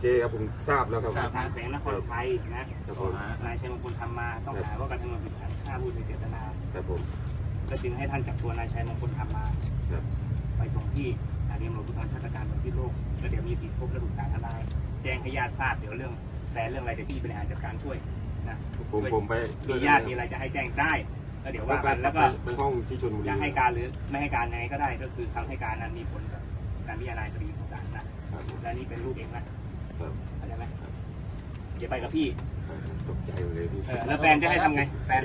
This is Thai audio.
เคครับผมทราบแล้วครับ สารแขวงนครไทยนะครับผมนายชัยมงคลทำมาต้องหาว่าการทำความผิดฐานฆ่าผู้อื่นโดยเจตนาครับผมก็จึงให้ท่านจับตัวนายชัยมงคลทำมาครับไปส่งที่สถานีตำรวจภูธรชาติการส่วนที่โลกแล้วเดี๋ยวมีสิทธิ์พบและปรึกษาทนาย แจ้งให้ญาติทราบเดี๋ยวเรื่องแต่เรื่องอะไรเดี๋ยวพี่บริหารจัดการช่วยนะผมผมไปมีญาติมีอะไรจะให้แจ้งได้แล้วเดี๋ยวว่าไปกันแล้วก็ไปห้องที่ชนบุรีจะให้การหรือไม่ให้การยังไงก็ได้ก็คือคำให้การนั้นมีผลกับการพิจารณาคดีของศาลนะครับผมและนี่เป็นลูกเองนะ ครับเข้าใจไหมเดี๋ยวไปกับพี่ ตกใจเลยพี่ เออแล้วแฟนจะให้ทำไง แฟน